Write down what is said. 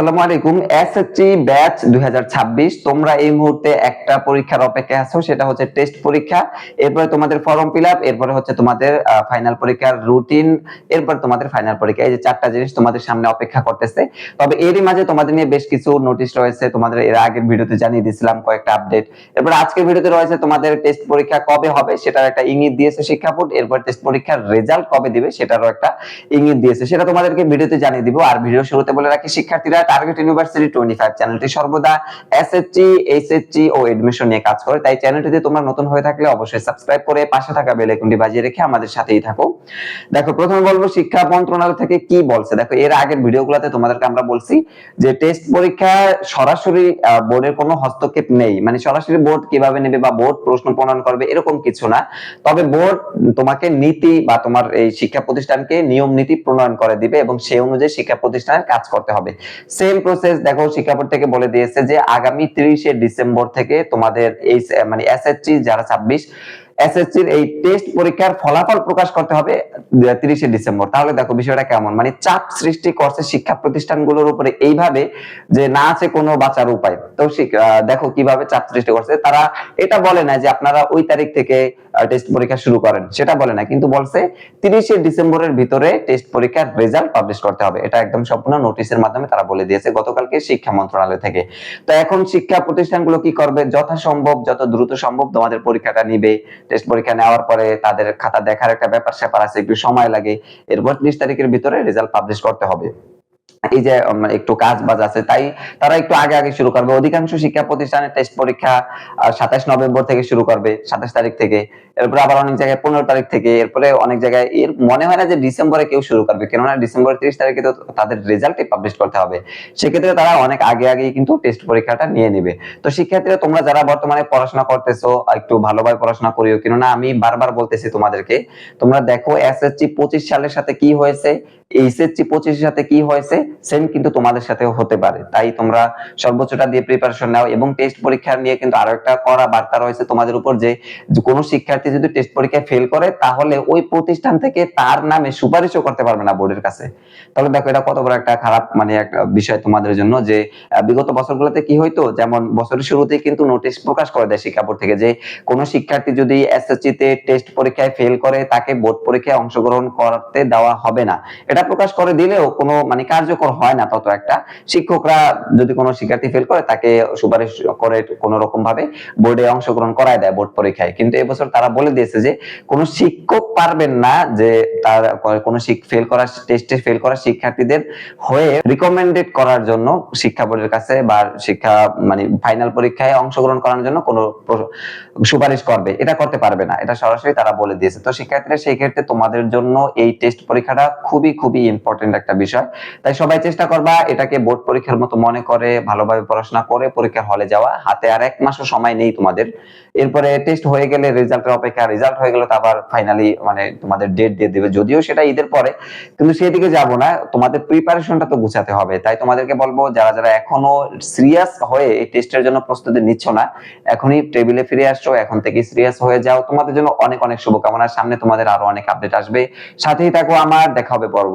আসসালামু আলাইকুম SSC batch 2026 তোমরা এই মুহূর্তে একটা পরীক্ষার অপেক্ষায় আছো, সেটা হচ্ছে টেস্ট পরীক্ষা। এরপরে তোমাদের ফর্ম ফিল আপ এরপরে হচ্ছে তোমাদের ফাইনাল পরীক্ষার রুটিন এরপর তোমাদের ফাইনাল পরীক্ষা। এই যে চারটা জিনিস তোমাদের সামনে অপেক্ষা করতেছে। তবে মাঝে তোমাদের নিয়ে বেশ কিছু নোটিশ রয়েছে, তোমাদের এর আগের ভিডিওতে জানিয়ে দিয়েছিলাম কয়েকটা আপডেট এরপর আজকের ভিডিওতে রয়েছে তোমাদের টেস্ট পরীক্ষা কবে হবে, সেটার একটা ইঙ্গিত দিয়েছে শিক্ষা বোর্ড এরপর টেস্ট পরীক্ষার রেজাল্ট কবে দিবে, সেটারও একটা ইঙ্গিত দিয়েছে। সেটা তোমাদেরকে ভিডিওতে জানিয়ে দিব। আর ভিডিও শুরুতে বলে রাখি, শিক্ষার্থীরা টার্গেট ইউনিভার্সিটি টোয়েন্টি ফাইভ চ্যানেলটি সর্বদা এসএসসি এইচএসসি ও এডমিশন নিয়ে কাজ করে। তাই চ্যানেলটিতে তোমরা নতুন হয়ে থাকলে অবশ্যই সাবস্ক্রাইব করে পাশে থাকা বেল আইকনটি বাজিয়ে রেখে আমাদের সাথেই থাকো। দেখো, প্রথমে বলব শিক্ষা মন্ত্রণালয় থেকে কি বলছে? দেখো, এর আগের ভিডিওগুলোতে তোমাদেরকে আমরা বলছি যে টেস্ট পরীক্ষা সরাসরি বোর্ডের কোনো হস্তক্ষেপ নেই। মানে সরাসরি বোর্ড কীভাবে নেবে বা বোর্ড প্রশ্ন প্রণয়ন করবে এরকম কিছু না। তবে বোর্ড তোমাকে নীতি বা তোমার এই শিক্ষা প্রতিষ্ঠানকে নিয়ম নীতি প্রণয়ন করে দিবে এবং সেই অনুযায়ী শিক্ষা প্রতিষ্ঠানের কাজ করতে হবে। সেম প্রসেস দেখো শিক্ষা থেকে বলে দিয়েছে যে আগামী তিরিশে ডিসেম্বর থেকে তোমাদের এই মানে এসএসসি যারা ছাব্বিশ এসএসসির এই টেস্ট পরীক্ষার ফলাফল প্রকাশ করতে হবে তিরিশে ডিসেম্বর। তাহলে দেখো বিষয়টা কেমন? মানে চাপ সৃষ্টি করছে শিক্ষা প্রতিষ্ঠানগুলোর উপরে এইভাবে যে না আছে কোনো বাঁচার উপায়। তো দেখো কীভাবে চাপ সৃষ্টি করছে। তারা এটা বলে না যে আপনারা ওই তারিখ থেকে টেস্ট পরীক্ষা শুরু করেন। সেটা বলে না, কিন্তু বলছে তিরিশে ডিসেম্বরের ভিতরে টেস্ট পরীক্ষার রেজাল্ট পাবলিশ করতে হবে। এটা একদম সম্পূর্ণ নোটিশের মাধ্যমে তারা বলে দিয়েছে গতকালকে শিক্ষা মন্ত্রণালয় থেকে। তো এখন শিক্ষা প্রতিষ্ঠানগুলো কি করবে? যথাসম্ভব, যত দ্রুত সম্ভব তোমাদের পরীক্ষাটা নিবে। টেস্ট পরীক্ষা নেওয়ার পরে তাদের খাতা দেখার একটা ব্যাপার স্যাপার আছে, একটু সময় লাগে। এরপর ত্রিশ তারিখের ভিতরে রেজাল্ট পাবলিশ করতে হবে। এই যে একটু কাজ বাজ আছে, তাই তারা একটু আগে আগে শুরু করবে। অধিকাংশ শিক্ষা প্রতিষ্ঠানে টেস্ট পরীক্ষা সাতাশ নভেম্বর থেকে শুরু করবে, সাতাশ তারিখ থেকে। এরপরে আবার অনেক জায়গায় পনেরো তারিখ থেকে, এরপরে অনেক জায়গায় এর মনে হয় না যে ডিসেম্বরে কেউ শুরু করবে। কেননা ডিসেম্বর তিরিশ তারিখে তো তাদের রেজাল্টই পাবলিশ করতে হবে। সেক্ষেত্রে তারা অনেক আগে আগেই কিন্তু টেস্ট পরীক্ষাটা নিয়ে নিবে। তো শিক্ষার্থীরা, তোমরা যারা বর্তমানে পড়াশোনা করতেছো একটু ভালোভাবে পড়াশোনা করিও, কেননা আমি বারবার বলতেছি তোমাদেরকে, তোমরা দেখো এসএসসি পঁচিশ সালের সাথে কি হয়েছে এইচএসসি পঁচিশের সাথে কি হয়েছে? সেম কিন্তু তোমাদের সাথেও হতে পারে। তাই তোমরা সর্বোচ্চটা দিয়ে প্রিপারেশন নাও এবং টেস্ট পরীক্ষা নিয়ে কিন্তু আরও একটা করা বার্তা রয়েছে তোমাদের উপর যে কোনো শিক্ষার্থী যদি টেস্ট পরীক্ষায় ফেল করে, তাহলে ওই প্রতিষ্ঠান থেকে তার নামে সুপারিশও করতে পারবে না বোর্ডের কাছে। তাহলে দেখো, এটা কত বড় একটা খারাপ মানে একটা বিষয় তোমাদের জন্য যে বিগত বছরগুলোতে কি হইতো? যেমন বছরের শুরুতে কিন্তু নোটিশ প্রকাশ করে দেয় শিক্ষা বোর্ড থেকে যে, কোনো শিক্ষার্থী যদি এসএসসি তে টেস্ট পরীক্ষায় ফেল করে, তাকে বোর্ড পরীক্ষায় অংশগ্রহণ করতে দেওয়া হবে না। এটা প্রকাশ করে দিলেও কোনো মানে কার্যকর হয় না তত একটা। শিক্ষকরা যদি কোনো শিক্ষার্থী ফেল করে, তাকে সুপারিশ করে কোনো রকম ভাবে বোর্ডে অংশগ্রহণ করায় দেয় বোর্ড পরীক্ষায়। কিন্তু এবছর তারা বলে দিয়েছে যে, কোনো শিক্ষক পারবেন না যে তার কোনো ফেল করা টেস্টে ফেল করা শিক্ষার্থীদের হয়ে রিকমেন্ডেড করার জন্য শিক্ষা বোর্ডের কাছে বা শিক্ষা মানে ফাইনাল পরীক্ষায় অংশগ্রহণ করার জন্য কোনো সুপারিশ করবে। এটা করতে পারবে না। এটা সরাসরি তারা বলে দিয়েছে। তো শিক্ষার্থীরা সেই ক্ষেত্রে তোমাদের জন্য এই টেস্ট পরীক্ষাটা খুবই খুবই ইম্পর্টেন্ট একটা বিষয়। তাই সবাই চেষ্টা করবা এটাকে বোর্ড পরীক্ষার মতো মনে করে, ভালোভাবে পড়াশোনা করে পরীক্ষার হলে যাওয়া। হাতে আর এক মাসও সময় নেই তোমাদের। এরপরে টেস্ট হয়ে গেলে রেজাল্টের অপেক্ষা রেজাল্ট হয়ে গেলে তো আবার ফাইনালি মানে তোমাদের ডেট দিয়ে দেবে। যদিও সেটা ঈদের পরে, কিন্তু সেদিকে যাব না। তোমাদের প্রিপারেশনটা তো গুছাতে হবে। তাই তোমাদেরকে বলব, যারা যারা এখনও সিরিয়াস হয়ে এই টেস্টের জন্য প্রস্তুতি নিচ্ছ না, এখনই টেবিলে ফিরে আসছো, এখন থেকে সিরিয়াস হয়ে যাও। তোমাদের জন্য অনেক অনেক শুভকামনা। সামনে তোমাদের আরও অনেক আপডেট আসবে। সাথেই থাকো আমার, দেখা হবে